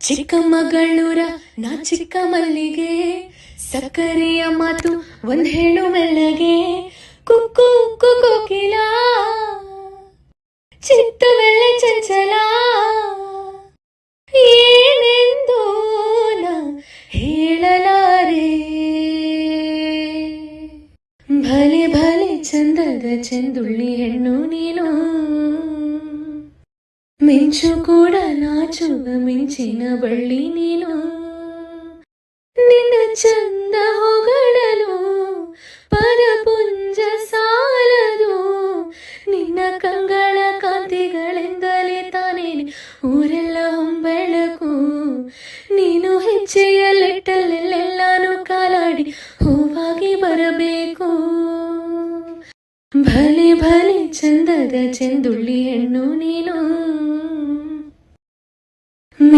ಚಿಕ್ಕಮಗಳೂರ ನಾ ಚಿಕ್ಕ ಮಲ್ಲಿಗೆ ಸಕ್ಕರೆಯ ಮಾತು ಒಂದ್ ಹೆಣ್ಣು ಮೆಲ್ಲಗೆ ಕುಕ್ಕು ಕುಕ್ಕು ಕೋಕಿಲ ಚಿತ್ತವೆಲ್ಲ ಚಂಚಲ. ಏನೆಂದು ನಾ ಹೇಳಲಾರೆ? ಭಲೆ ಭಲೆ ಚಂದದ ಚೆಂದುಳ್ಳಿ ಹೆಣ್ಣು ನೀನು. ಮಿಂಚು ಕೂಡ ನಾಚುವ ಮಿಂಚಿನ ಬಳ್ಳಿ ನೀನು. ನಿನ್ನ ಚಂದ ಹೊಗಳಲು ಪದಪುಂಜ ಸಾಲದು, ನಿನ್ನ ಕಂಗಳ ಕಾಂತಿಗಳೆಂದಲೇ ತಾನೇ ಊರೆಲ್ಲ ಹೊಂಬೆಳಕು. ನೀನು ಹೆಜ್ಜೆಯಲ್ಲಿಟ್ಟಲ್ಲೆಲ್ಲಾನು ಕಾಲಾಡಿ ಹೂವಾಗಿ ಬರಬೇಕು. ಭಲೆ ಭಲೆ ಚಂದದ ಚೆಂದುಳ್ಳಿ ಹೆಣ್ಣು ನೀನು.